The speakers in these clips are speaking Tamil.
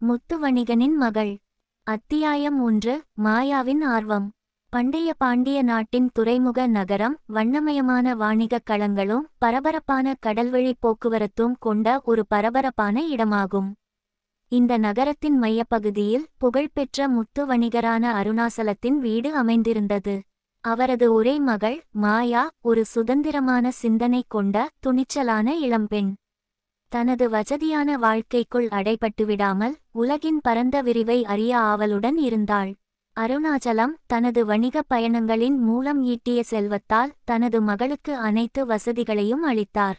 முத்து வணிகனின் மகள். அத்தியாயம் ஒன்று மாயாவின் ஆர்வம். பண்டைய பாண்டிய நாட்டின் துறைமுக நகரம் வண்ணமயமான வாணிகக் களங்களும் பரபரப்பான கடல்வழி போக்குவரத்தும் கொண்ட ஒரு பரபரப்பான இடமாகும். இந்த நகரத்தின் மையப்பகுதியில் புகழ்பெற்ற முத்து வணிகரான அருணாசலத்தின் வீடு அமைந்திருந்தது. அவரது ஒரே மகள் மாயா ஒரு சுதந்திரமான சிந்தனை கொண்ட துணிச்சலான இளம்பெண். தனது வசதியான வாழ்க்கைக்குள் அடைபட்டுவிடாமல் உலகின் பரந்த விரிவை அறிய ஆவலுடன் இருந்தாள். அருணாச்சலம் தனது வணிகப் பயணங்களின் மூலம் ஈட்டிய செல்வத்தால் தனது மகளுக்கு அனைத்து வசதிகளையும் அளித்தார்.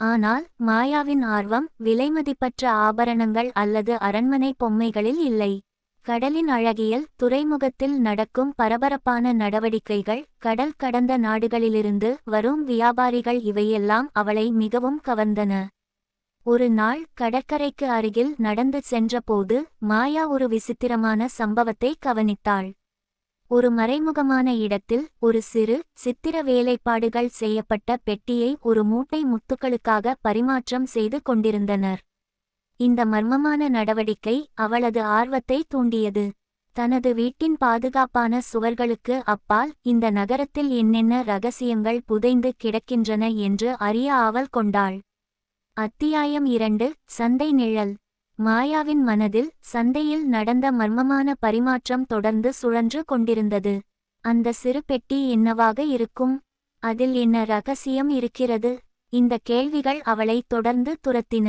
ஆனால் மாயாவின் ஆர்வம் விலைமதிப்பற்ற ஆபரணங்கள் அல்லது அரண்மனை பொம்மைகளில் இல்லை. கடலின் அழகியல் துறைமுகத்தில் நடக்கும் பரபரப்பான நடவடிக்கைகள் கடல் கடந்த நாடுகளிலிருந்து வரும் வியாபாரிகள் இவையெல்லாம் அவளை மிகவும் கவர்ந்தன. ஒரு நாள் கடற்கரைக்கு அருகில் நடந்து சென்றபோது மாயா ஒரு விசித்திரமான சம்பவத்தை கவனித்தாள். ஒரு மறைமுகமான இடத்தில் ஒரு சிறு சித்திர வேலைப்பாடுகள் செய்யப்பட்ட பெட்டியை ஒரு மூட்டை முத்துக்களுக்காக பரிமாற்றம் செய்து கொண்டிருந்தனர். இந்த மர்மமான நடவடிக்கை அவளது ஆர்வத்தை தூண்டியது. தனது வீட்டின் பாதுகாப்பான சுவர்களுக்கு அப்பால் இந்த நகரத்தில் என்னென்ன ரகசியங்கள் புதைந்து கிடக்கின்றன என்று அறிய ஆவல் கொண்டாள். அத்தியாயம் இரண்டு சந்தை நிழல். மாயாவின் மனதில் சந்தையில் நடந்த மர்மமான பரிமாற்றம் தொடர்ந்து சுழன்று கொண்டிருந்தது. அந்த சிறு பெட்டி என்னவாக இருக்கும்? அதில் என்ன ரகசியம் இருக்கிறது? இந்த கேள்விகள் அவளை தொடர்ந்து துரத்தின.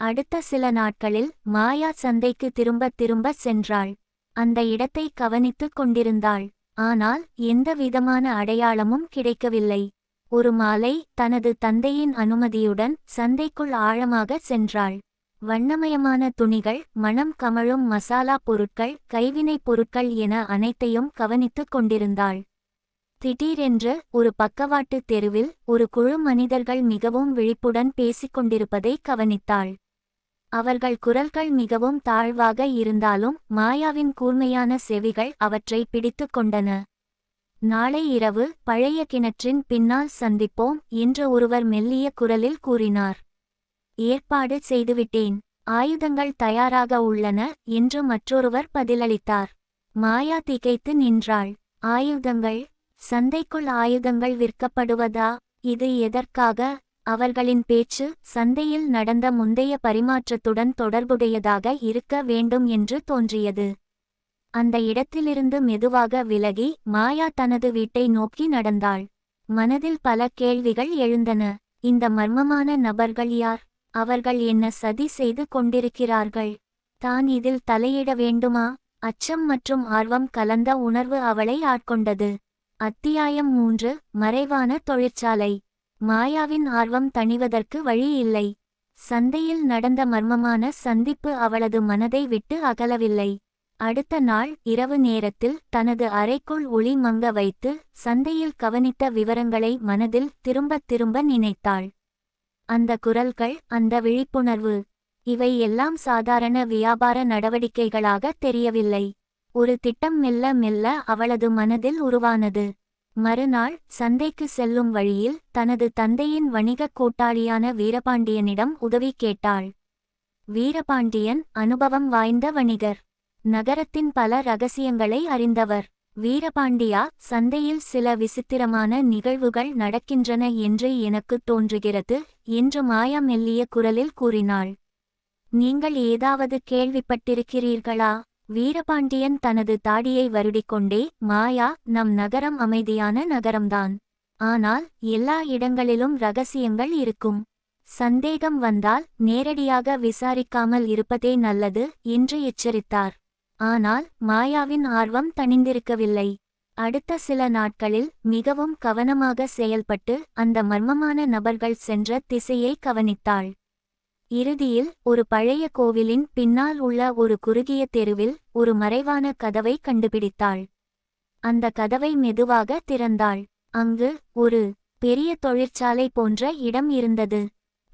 அடுத்த சில நாட்களில் மாயா சந்தைக்கு திரும்ப திரும்ப சென்றாள். அந்த இடத்தை கவனித்துக் கொண்டிருந்தாள். ஆனால் எந்த விதமான அடையாளமும் கிடைக்கவில்லை. ஒரு மாலை தனது தந்தையின் அனுமதியுடன் சந்தைக்குள் ஆழமாக சென்றாள். வண்ணமயமான துணிகள் மணம் கமழும் மசாலா பொருட்கள் கைவினைப் பொருட்கள் என அனைத்தையும் கவனித்துக் கொண்டிருந்தாள். திடீரென்று ஒரு பக்கவாட்டு தெருவில் ஒரு குழு மனிதர்கள் மிகவும் விழிப்புடன் பேசிக்கொண்டிருப்பதை கவனித்தாள். அவர்கள் குரல்கள் மிகவும் தாழ்வாக இருந்தாலும் மாயாவின் கூர்மையான செவிகள் அவற்றை பிடித்து கொண்டன. நாளை இரவு பழைய கிணற்றின் பின்னால் சந்திப்போம் என்று ஒருவர் மெல்லிய குரலில் கூறினார். ஏற்பாடு செய்துவிட்டேன். ஆயுதங்கள் தயாராக உள்ளன என்று மற்றொருவர் பதிலளித்தார். மாயா திகைத்து நின்றாள். ஆயுதங்கள்? சந்தைக்குள் ஆயுதங்கள் விற்கப்படுவதா? இது எதற்காக? அவர்களின் பேச்சு சந்தையில் நடந்த முந்தைய பரிமாற்றத்துடன் தொடர்புடையதாக இருக்க வேண்டும் என்று தோன்றியது. அந்த இடத்திலிருந்து மெதுவாக விலகி மாயா தனது வீட்டை நோக்கி நடந்தாள். மனதில் பல கேள்விகள் எழுந்தன. இந்த மர்மமான நபர்கள் யார்? அவர்கள் என்ன சதி செய்து கொண்டிருக்கிறார்கள்? தான் இதில் தலையிட வேண்டுமா? அச்சம் மற்றும் ஆர்வம் கலந்த உணர்வு அவளை ஆட்கொண்டது. அத்தியாயம் மூன்று. மறைவான தொழிற்சாலை. மாயாவின் ஆர்வம் தணிவதற்கு வழி இல்லை. சந்தையில் நடந்த மர்மமான சந்திப்பு அவளது மனதை விட்டு அகலவில்லை. அடுத்த நாள் இரவு நேரத்தில் தனது அறைக்குள் ஒளி மங்க வைத்து சந்தையில் கவனித்த விவரங்களை மனதில் திரும்பத் திரும்ப நினைத்தாள். அந்த குரல்கள் அந்த விழிப்புணர்வு இவை எல்லாம் சாதாரண வியாபார நடவடிக்கைகளாக தெரியவில்லை. ஒரு திட்டம் மெல்ல மெல்ல அவளது மனதில் உருவானது. மறுநாள் சந்தைக்கு செல்லும் வழியில் தனது தந்தையின் வணிகக் கூட்டாளியான வீரபாண்டியனிடம் உதவி கேட்டாள். வீரபாண்டியன் அனுபவம் வாய்ந்த வணிகர். நகரத்தின் பல ரகசியங்களை அறிந்தவர். வீரபாண்டியா சந்தையில் சில விசித்திரமான நிகழ்வுகள் நடக்கின்றன என்று எனக்கு தோன்றுகிறது என்று மாயா மெல்லிய குரலில் கூறினாள். நீங்கள் ஏதாவது கேள்விப்பட்டிருக்கிறீர்களா? வீரபாண்டியன் தனது தாடியை வருடிக்கொண்டே மாயா நம் நகரம் அமைதியான நகரம்தான். ஆனால் எல்லா இடங்களிலும் ரகசியங்கள் இருக்கும். சந்தேகம் வந்தால் நேரடியாக விசாரிக்காமல் இருப்பதே நல்லது என்று எச்சரித்தார். ஆனால் மாயாவின் ஆர்வம் தணிந்திருக்கவில்லை. அடுத்த சில நாட்களில் மிகவும் கவனமாக செயல்பட்டு அந்த மர்மமான நபர்கள் சென்ற திசையை கவனித்தாள். இறுதியில் ஒரு பழைய கோவிலின் பின்னால் உள்ள ஒரு குறுகிய தெருவில் ஒரு மறைவான கதவை கண்டுபிடித்தாள். அந்த கதவை மெதுவாக திறந்தாள். அங்கு ஒரு பெரிய தொழிற்சாலை போன்ற இடம் இருந்தது.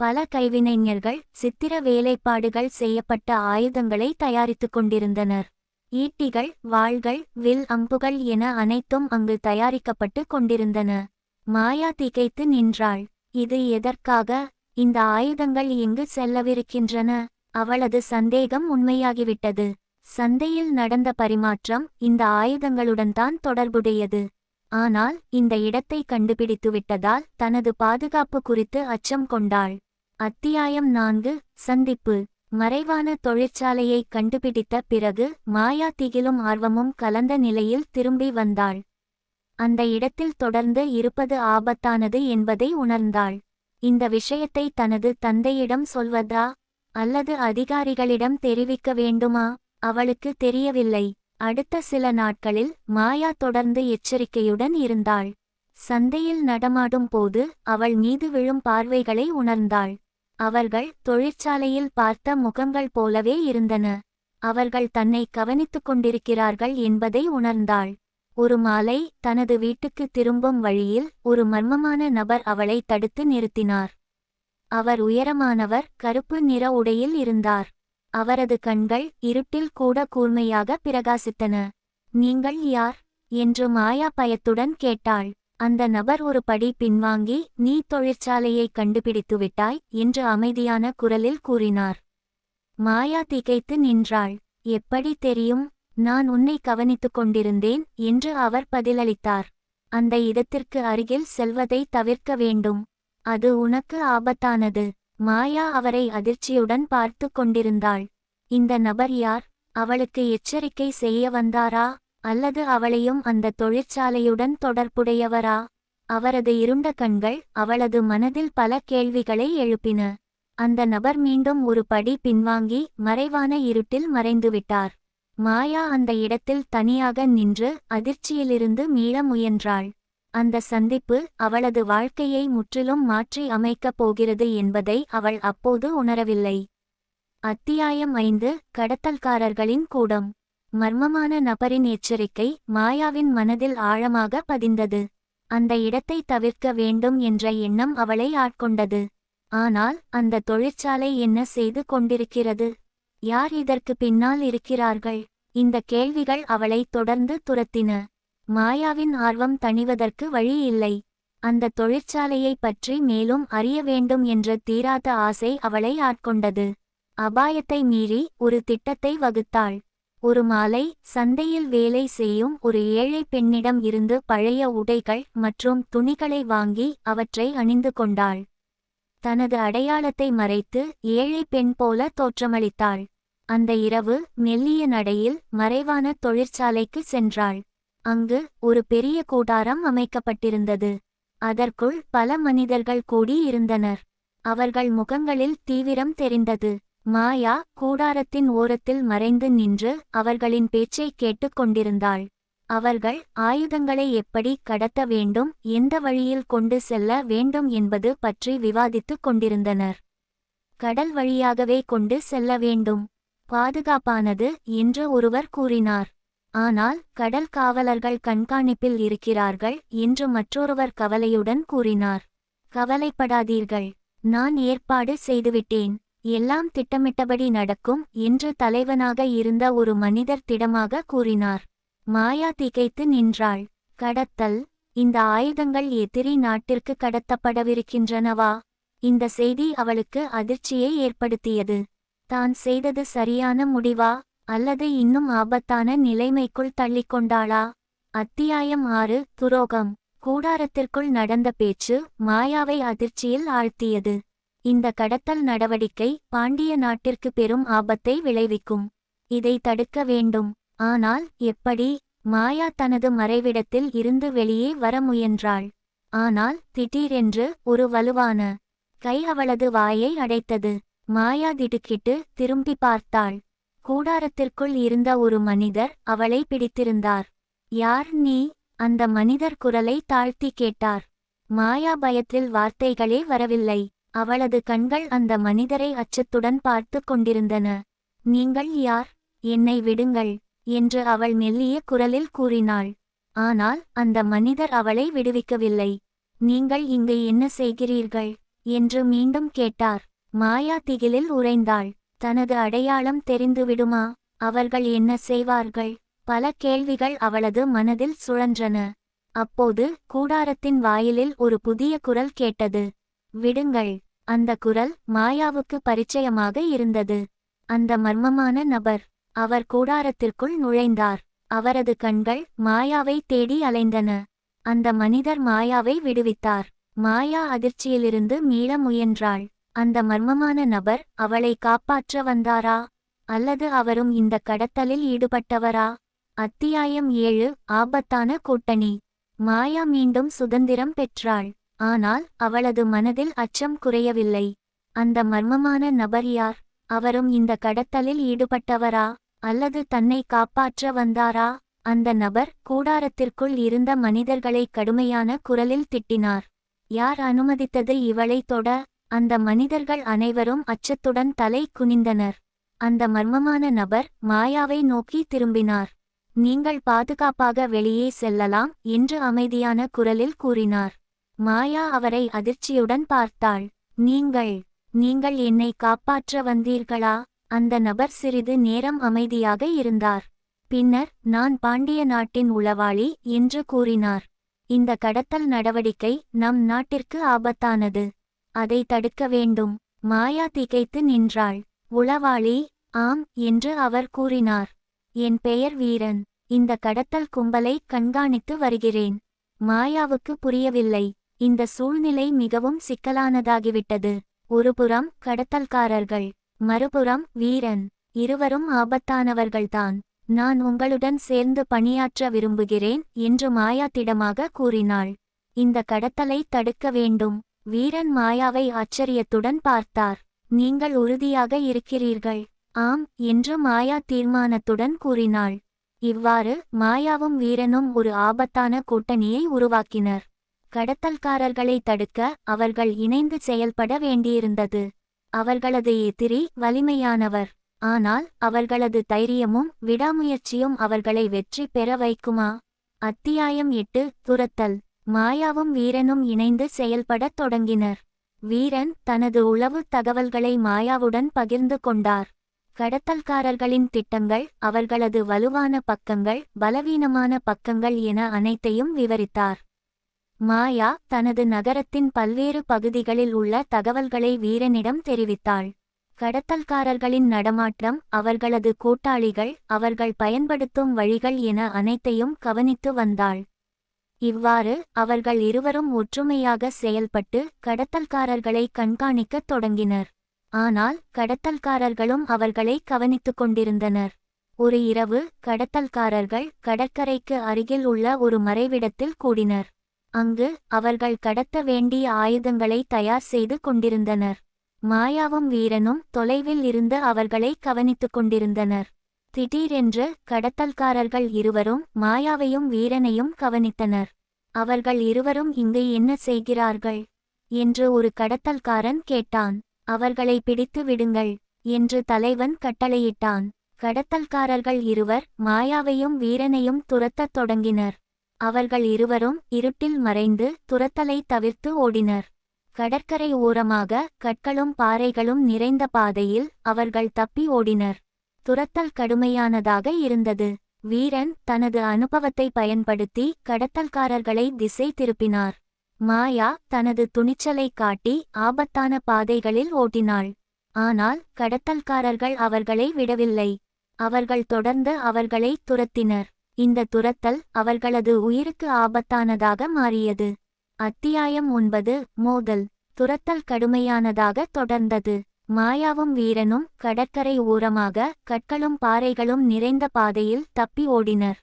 பல கைவினைஞர்கள் சித்திர வேலைப்பாடுகள் செய்யப்பட்ட ஆயுதங்களை தயாரித்துக் கொண்டிருந்தனர். ஈட்டிகள் வாள்கள் வில் அம்புகள் என அனைத்தும் அங்கு தயாரிக்கப்பட்டு கொண்டிருந்தன. மாயா திகைத்து நின்றாள். இது எதற்காக? இந்த ஆயுதங்கள் எங்கு செல்லவிருக்கின்றன? அவளது சந்தேகம் உண்மையாகிவிட்டது. சந்தையில் நடந்த பரிமாற்றம் இந்த ஆயுதங்களுடன் தான் தொடர்புடையது. ஆனால் இந்த இடத்தை கண்டுபிடித்துவிட்டதால் தனது பாதுகாப்பு குறித்து அச்சம் கொண்டாள். அத்தியாயம் நான்கு சந்திப்பு. மறைவான தொழிற்சாலையை கண்டுபிடித்த பிறகு மாயா திகிலும் ஆர்வமும் கலந்த நிலையில் திரும்பி வந்தாள். அந்த இடத்தில் தொடர்ந்து இருப்பது ஆபத்தானது என்பதை உணர்ந்தாள். இந்த விஷயத்தை தனது தந்தையிடம் சொல்வதா? அல்லது அதிகாரிகளிடம் தெரிவிக்க வேண்டுமா? அவளுக்கு தெரியவில்லை. அடுத்த சில நாட்களில் மாயா தொடர்ந்து எச்சரிக்கையுடன் இருந்தாள். சந்தையில் நடமாடும் போது அவள் மீது விழும் பார்வைகளை உணர்ந்தாள். அவர்கள் தொழிற்சாலையில் பார்த்த முகங்கள் போலவே இருந்தன. அவர்கள் தன்னை கவனித்துக் கொண்டிருக்கிறார்கள் என்பதை உணர்ந்தாள். ஒரு மாலை தனது வீட்டுக்கு திரும்பும் வழியில் ஒரு மர்மமான நபர் அவளை தடுத்து நிறுத்தினார். அவர் உயரமானவர் கருப்பு நிற உடையில் இருந்தார். அவரது கண்கள் இருட்டில் கூட கூர்மையாக பிரகாசித்தன. நீங்கள் யார்? என்று மாயா பயத்துடன் கேட்டாள். அந்த நபர் ஒரு படி பின்வாங்கி நீ தொழிற்சாலையை கண்டுபிடித்து விட்டாய் என்று அமைதியான குரலில் கூறினார். மாயா திகைத்து நின்றாள். எப்படி தெரியும்? நான் உன்னை கவனித்துக் கொண்டிருந்தேன் என்று அவர் பதிலளித்தார். அந்த இடத்திற்கு அருகில் செல்வதை தவிர்க்க வேண்டும். அது உனக்கு ஆபத்தானது. மாயா அவரை அதிர்ச்சியுடன் பார்த்து கொண்டிருந்தாள். இந்த நபர் யார்? அவளுக்கு எச்சரிக்கை செய்ய வந்தாரா? அல்லது அவளையும் அந்த தொழிற்சாலையுடன் தொடர்புடையவரா? அவரது இருண்ட கண்கள் அவளது மனதில் பல கேள்விகளை எழுப்பின. அந்த நபர் மீண்டும் ஒரு படி பின்வாங்கி மறைவான இருட்டில் மறைந்துவிட்டார். மாயா அந்த இடத்தில் தனியாக நின்று அதிர்ச்சியிலிருந்து மீள முயன்றாள். அந்த சந்திப்பு அவளது வாழ்க்கையை முற்றிலும் மாற்றி அமைக்கப் போகிறது என்பதை அவள் அப்போது உணரவில்லை. அத்தியாயம் ஐந்து. கடத்தல்காரர்களின் கூடம். மர்மமான நபரின் எச்சரிக்கை மாயாவின் மனதில் ஆழமாக பதிந்தது. அந்த இடத்தை தவிர்க்க வேண்டும் என்ற எண்ணம் அவளை ஆட்கொண்டது. ஆனால் அந்த தொழிற்சாலை என்ன செய்து கொண்டிருக்கிறது? யார் இதற்கு பின்னால் இருக்கிறார்கள்? இந்த கேள்விகள் அவளை தொடர்ந்து துரத்தின. மாயாவின் ஆர்வம் தணிவதற்கு வழி இல்லை. அந்த தொழிற்சாலையை பற்றி மேலும் அறிய வேண்டும் என்ற தீராத ஆசை அவளை ஆட்கொண்டது. அபாயத்தை மீறி ஒரு திட்டத்தை வகுத்தாள். ஒரு மாலை சந்தையில் வேலை செய்யும் ஒரு ஏழை பெண்ணிடம் இருந்து பழைய உடைகள் மற்றும் துணிகளை வாங்கி அவற்றை அணிந்து கொண்டாள். தனது அடையாளத்தை மறைத்து ஏழை பெண் போல தோற்றமளித்தாள். அந்த இரவு மெல்லிய நடையில் மறைவான தொழிற்சாலைக்கு சென்றாள். அங்கு ஒரு பெரிய கூடாரம் அமைக்கப்பட்டிருந்தது. அதற்குள் பல மனிதர்கள் கூடி இருந்தனர். அவர்கள் முகங்களில் தீவிரம் தெரிந்தது. மாயா கூடாரத்தின் ஓரத்தில் மறைந்து நின்று அவர்களின் பேச்சைக் கேட்டுக் கொண்டிருந்தாள். அவர்கள் ஆயுதங்களை எப்படி கடத்த வேண்டும் எந்த வழியில் கொண்டு செல்ல வேண்டும் என்பது பற்றி விவாதித்துக் கொண்டிருந்தனர். கடல் வழியாகவே கொண்டு செல்ல வேண்டும். பாதுகாப்பானது என்று ஒருவர் கூறினார். ஆனால் கடல் காவலர்கள் கண்காணிப்பில் இருக்கிறார்கள் என்று மற்றொருவர் கவலையுடன் கூறினார். கவலைப்படாதீர்கள். நான் ஏற்பாடு செய்துவிட்டேன். எல்லாம் திட்டமிட்டபடி நடக்கும் என்று தலைவனாக இருந்த ஒரு மனிதர் திடமாக கூறினார். மாயா திகைத்து நின்றாள். கடத்தல் இந்த ஆயுதங்கள் எதிரி நாட்டிற்கு கடத்தப்படவிருக்கின்றனவா? இந்த செய்தி அவளுக்கு அதிர்ச்சியை ஏற்படுத்தியது. தான் செய்தது சரியான முடிவா? அல்லது இன்னும் ஆபத்தான நிலைமைக்குள் தள்ளிக்கொண்டாளா? அத்தியாயம் ஆறு துரோகம். கூடாரத்திற்குள் நடந்த பேச்சு மாயாவை அதிர்ச்சியில் ஆழ்த்தியது. இந்த கடத்தல் நடவடிக்கை பாண்டிய நாட்டிற்கு பெரும் ஆபத்தை விளைவிக்கும். இதை தடுக்க வேண்டும். ஆனால் எப்படி? மாயா தனது மறைவிடத்தில் இருந்து வெளியே வர முயன்றாள். ஆனால் திடீரென்று ஒரு வலுவான கை அவளது வாயை அடைத்தது. மாயா திடுக்கிட்டு திரும்பி பார்த்தாள். கூடாரத்திற்குள் இருந்த ஒரு மனிதர் அவளை பிடித்திருந்தார். யார் நீ? அந்த மனிதர் குரலை தாழ்த்தி கேட்டார். மாயா பயத்தில் வார்த்தைகளே வரவில்லை. அவளது கண்கள் அந்த மனிதரை அச்சத்துடன் பார்த்து கொண்டிருந்தன. நீங்கள் யார்? என்னை விடுங்கள் என்று அவள் மெல்லிய குரலில் கூறினாள். ஆனால் அந்த மனிதர் அவளை விடுவிக்கவில்லை. நீங்கள் இங்கு என்ன செய்கிறீர்கள்? என்று மீண்டும் கேட்டார். மாயா திகிலில் உறைந்தாள். தனது அடையாளம் தெரிந்துவிடுமா அவர்கள் என்ன செய்வார்கள்? பல கேள்விகள் அவளது மனதில் சுழன்றன. அப்போது கூடாரத்தின் வாயிலில் ஒரு புதிய குரல் கேட்டது. விடுங்கள். அந்த குரல் மாயாவுக்கு பரிச்சயமாக இருந்தது. அந்த மர்மமான நபர் அவர் கூடாரத்திற்குள் நுழைந்தார். அவரது கண்கள் மாயாவை தேடி அலைந்தன. அந்த மனிதர் மாயாவை விடுவித்தார். மாயா அதிர்ச்சியிலிருந்து மீள முயன்றாள். அந்த மர்மமான நபர் அவளை காப்பாற்ற வந்தாரா? அல்லது அவரும் இந்த கடத்தலில் ஈடுபட்டவரா? அத்தியாயம் ஏழு. ஆபத்தான கூட்டணி. மாயா மீண்டும் சுதந்திரம் பெற்றாள். ஆனால் அவளது மனதில் அச்சம் குறையவில்லை. அந்த மர்மமான நபர் யார்? அவரும் இந்த கடத்தலில் ஈடுபட்டவரா? அல்லது தன்னை காப்பாற்ற வந்தாரா? அந்த நபர் கூடாரத்திற்குள் இருந்த மனிதர்களை கடுமையான குரலில் திட்டினார். யார் அனுமதித்தது இவளை தொட? அந்த மனிதர்கள் அனைவரும் அச்சத்துடன் தலை குனிந்தனர். அந்த மர்மமான நபர் மாயாவை நோக்கி திரும்பினார். நீங்கள் பாதுகாப்பாக வெளியே செல்லலாம் என்று அமைதியான குரலில் கூறினார். மாயா அவரை அதிர்ச்சியுடன் பார்த்தாள். நீங்கள் நீங்கள் என்னை காப்பாற்ற வந்தீர்களா? அந்த நபர் சிறிது நேரம் அமைதியாக இருந்தார். பின்னர் நான் பாண்டிய நாட்டின் உளவாளி என்று கூறினார். இந்த கடத்தல் நடவடிக்கை நம் நாட்டிற்கு ஆபத்தானது. அதை தடுக்க வேண்டும். மாயா திகைத்து நின்றாள். உளவாளி ஆம் என்று அவர் கூறினார். என் பெயர் வீரன். இந்த கடத்தல் கும்பலை கண்காணித்து வருகிறேன். மாயாவுக்கு புரியவில்லை. இந்த சூழ்நிலை மிகவும் சிக்கலானதாகிவிட்டது. ஒருபுறம் கடத்தல்காரர்கள் மறுபுறம் வீரன். இருவரும் ஆபத்தானவர்கள்தான். நான் உங்களுடன் சேர்ந்து பணியாற்ற விரும்புகிறேன் என்று மாயா திடமாக கூறினாள். இந்த கடத்தலை தடுக்க வேண்டும். வீரன் மாயாவை ஆச்சரியத்துடன் பார்த்தார். நீங்கள் உறுதியாக இருக்கிறீர்கள். ஆம் என்று மாயா தீர்மானத்துடன் கூறினாள். இவ்வாறு மாயாவும் வீரனும் ஒரு ஆபத்தான கூட்டணியை உருவாக்கினர். கடத்தல்காரர்களை தடுக்க அவர்கள் இணைந்து செயல்பட வேண்டியிருந்தது. அவர்களது எதிரி வலிமையானவர். ஆனால் அவர்களது தைரியமும் விடாமுயற்சியும் அவர்களை வெற்றி பெற வைக்குமா? அத்தியாயம் எட்டு துரத்தல். மாயாவும் வீரனும் இணைந்து செயல்படத் தொடங்கினர். வீரன் தனது உளவு தகவல்களை மாயாவுடன் பகிர்ந்து கொண்டார். கடத்தல்காரர்களின் திட்டங்கள் அவர்களது வலுவான பக்கங்கள் பலவீனமான பக்கங்கள் என அனைத்தையும் விவரித்தார். மாயா தனது நகரத்தின் பல்வேறு பகுதிகளில் உள்ள தகவல்களை வீரனிடம் தெரிவித்தாள். கடத்தல்காரர்களின் நடமாட்டம் அவர்களது கூட்டாளிகள் அவர்கள் பயன்படுத்தும் வழிகள் என அனைத்தையும் கவனித்து வந்தாள். இவ்வாறு அவர்கள் இருவரும் ஒற்றுமையாக செயல்பட்டு கடத்தல்காரர்களை கண்காணிக்கத் தொடங்கினர். ஆனால் கடத்தல்காரர்களும் அவர்களை கவனித்துக் கொண்டிருந்தனர். ஒரு இரவு கடத்தல்காரர்கள் கடற்கரைக்கு அருகில் உள்ள ஒரு மறைவிடத்தில் கூடினர். அங்கு அவர்கள் கடத்த வேண்டிய ஆயுதங்களை தயார் செய்து கொண்டிருந்தனர். மாயாவும் வீரனும் தொலைவில் இருந்து அவர்களை கவனித்துக் கொண்டிருந்தனர். திடீரென்று கடத்தல்காரர்கள் இருவரும் மாயாவையும் வீரனையும் கவனித்தனர். அவர்கள் இருவரும் இங்கு என்ன செய்கிறார்கள்? என்று ஒரு கடத்தல்காரன் கேட்டான். அவர்களை பிடித்து விடுங்கள் என்று தலைவன் கட்டளையிட்டான். கடத்தல்காரர்கள் இருவர் மாயாவையும் வீரனையும் துரத்தத் தொடங்கினர். அவர்கள் இருவரும் இருட்டில் மறைந்து துரத்தலை தவிர்த்து ஓடினர். கடற்கரை ஓரமாக கற்களும் பாறைகளும் நிறைந்த பாதையில் அவர்கள் தப்பி ஓடினர். துரத்தல் கடுமையானதாக இருந்தது. வீரன் தனது அனுபவத்தை பயன்படுத்தி கடத்தல்காரர்களை திசை திருப்பினார். மாயா தனது துணிச்சலை காட்டி ஆபத்தான பாதைகளில் ஓட்டினாள் ஆனால் கடத்தல்காரர்கள் அவர்களை விடவில்லை. அவர்கள் தொடர்ந்து அவர்களை துரத்தினர். இந்த துரத்தல் அவர்களது உயிருக்கு ஆபத்தானதாக மாறியது. அத்தியாயம் ஒன்பது மோதல். துரத்தல் கடுமையானதாக தொடர்ந்தது. மாயாவும் வீரனும் கடற்கரை ஓரமாக கற்களும் பாறைகளும் நிறைந்த பாதையில் தப்பி ஓடினர்.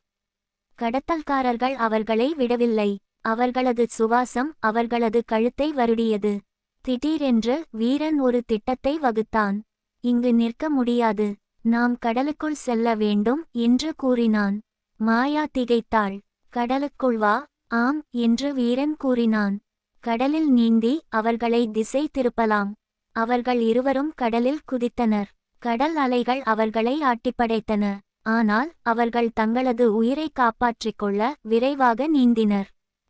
கடத்தல்காரர்கள் அவர்களை விடவில்லை. அவர்களது சுவாசம் அவர்களது கழுத்தை வருடியது. திடீரென்று வீரன் ஒரு திட்டத்தை வகுத்தான். இங்கு நிற்க முடியாது. நாம் கடலுக்குள் செல்ல வேண்டும் என்று கூறினான். மாயா திகைத்தாள். கடலுக்குள் வா ஆம் என்று வீரன் கூறினான். கடலில் நீந்தி அவர்களை திசை திருப்பலாம். அவர்கள் இருவரும் கடலில் குதித்தனர். கடல் அலைகள் அவர்களை ஆட்டிப்படைத்தன ஆனால் அவர்கள் தங்களது உயிரை காப்பாற்றிக் கொள்ள விரைவாக நீந்தினர்.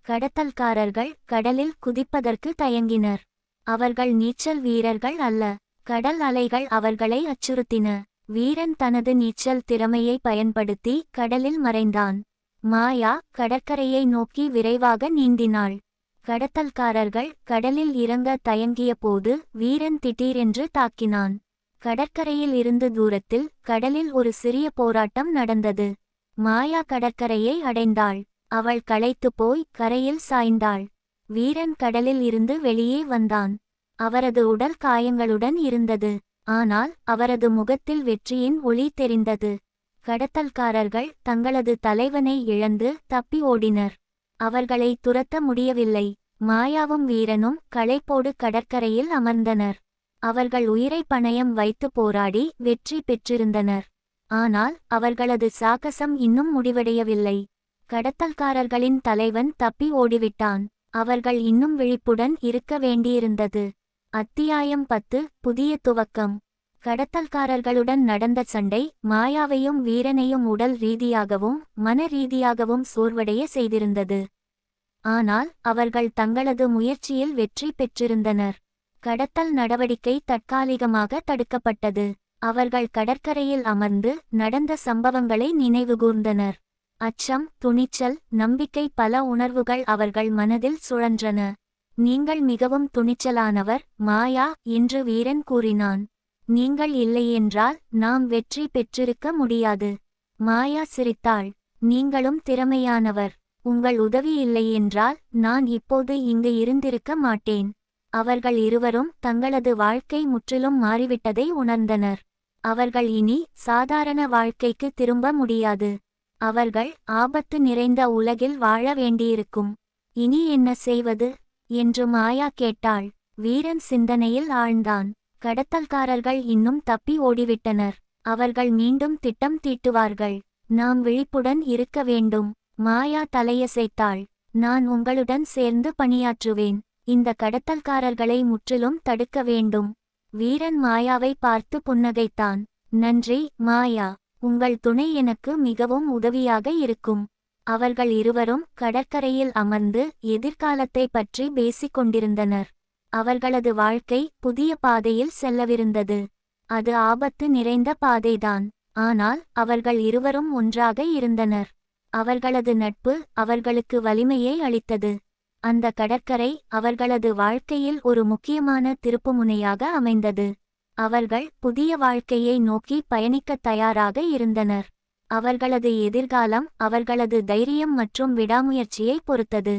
கடத்தல்காரர்கள் கடலில் குதிப்பதற்கு தயங்கினர். அவர்கள் நீச்சல் வீரர்கள் அல்ல. கடல் அலைகள் அவர்களை அச்சுறுத்தின. வீரன் தனது நீச்சல் திறமையை பயன்படுத்தி கடலில் மறைந்தான். மாயா கடற்கரையை நோக்கி விரைவாக நீந்தினாள். கடத்தல்காரர்கள் கடலில் இறங்க தயங்கிய போது வீரன் திடீரென்று தாக்கினான். கடற்கரையில் இருந்து தூரத்தில் கடலில் ஒரு சிறிய போராட்டம் நடந்தது. மாயா கடற்கரையை அடைந்தாள். அவள் களைத்து போய் கரையில் சாய்ந்தாள். வீரன் கடலில் இருந்து வெளியே வந்தான். அவரது உடல் காயங்களுடன் இருந்தது. ஆனால் அவரது முகத்தில் வெற்றியின் ஒளி தெரிந்தது. கடத்தல்காரர்கள் தங்களது தலைவனை இழந்து தப்பி ஓடினர். அவர்களை துரத்த முடியவில்லை. மாயாவும் வீரனும் களைப்போடு கடற்கரையில் அமர்ந்தனர். அவர்கள் உயிரை பணயம் வைத்து போராடி வெற்றி பெற்றிருந்தனர். ஆனால் அவர்களது சாகசம் இன்னும் முடிவடையவில்லை. கடத்தல்காரர்களின் தலைவன் தப்பி ஓடிவிட்டான். அவர்கள் இன்னும் விழிப்புடன் இருக்க வேண்டியிருந்தது. அத்தியாயம் பத்து புதிய துவக்கம். கடத்தல்காரர்களுடன் நடந்த சண்டை மாயாவையும் வீரனையும் உடல் ரீதியாகவும் மன ரீதியாகவும் சோர்வடைய செய்திருந்தது. ஆனால் அவர்கள் தங்களது முயற்சியில் வெற்றி பெற்றிருந்தனர். கடத்தல் நடவடிக்கை தற்காலிகமாக தடுக்கப்பட்டது. அவர்கள் கடற்கரையில் அமர்ந்து நடந்த சம்பவங்களை நினைவுகூர்ந்தனர் அச்சம் துணிச்சல் நம்பிக்கை பல உணர்வுகள் அவர்கள் மனதில் சுழன்றன. நீங்கள் மிகவும் துணிச்சலானவர் மாயா என்று வீரன் கூறினான். நீங்கள் இல்லையென்றால் நாம் வெற்றி பெற்றிருக்க முடியாது. மாயா சிரித்தாள். நீங்களும் திறமையானவர். உங்கள் உதவி இல்லையென்றால் நான் இப்போது இங்கு இருந்திருக்க மாட்டேன். அவர்கள் இருவரும் தங்களது வாழ்க்கை முற்றிலும் மாறிவிட்டதை உணர்ந்தனர். அவர்கள் இனி சாதாரண வாழ்க்கைக்கு திரும்ப முடியாது. அவர்கள் ஆபத்து நிறைந்த உலகில் வாழ வேண்டியிருக்கும். இனி என்ன செய்வது? என்று மாயா கேட்டாள். வீரன் சிந்தனையில் ஆழ்ந்தான். கடத்தல்காரர்கள் இன்னும் தப்பி ஓடிவிட்டனர். அவர்கள் மீண்டும் திட்டம் தீட்டுவார்கள். நாம் விழிப்புடன் இருக்க வேண்டும். மாயா தலையசைத்தாள். நான் உங்களுடன் சேர்ந்து பணியாற்றுவேன். இந்த கடத்தல்காரர்களை முற்றிலும் தடுக்க வேண்டும். வீரன் மாயாவை பார்த்து புன்னகைத்தான். நன்றி மாயா. உங்கள் துணை எனக்கு மிகவும் உதவியாக இருக்கும். அவர்கள் இருவரும் கடற்கரையில் அமர்ந்து எதிர்காலத்தை பற்றி பேசிக் கொண்டிருந்தனர் அவர்களது வாழ்க்கை புதிய பாதையில் செல்லவிருந்தது. அது ஆபத்து நிறைந்த பாதைதான். ஆனால் அவர்கள் இருவரும் ஒன்றாக இருந்தனர். அவர்களது நட்பு அவர்களுக்கு வலிமையை அளித்தது. அந்த கடற்கரை அவர்களது வாழ்க்கையில் ஒரு முக்கியமான திருப்புமுனையாக அமைந்தது. அவர்கள் புதிய வாழ்க்கையை நோக்கி பயணிக்கத் தயாராக இருந்தனர். அவர்களது எதிர்காலம் அவர்களது தைரியம் மற்றும் விடாமுயற்சியை பொறுத்தது.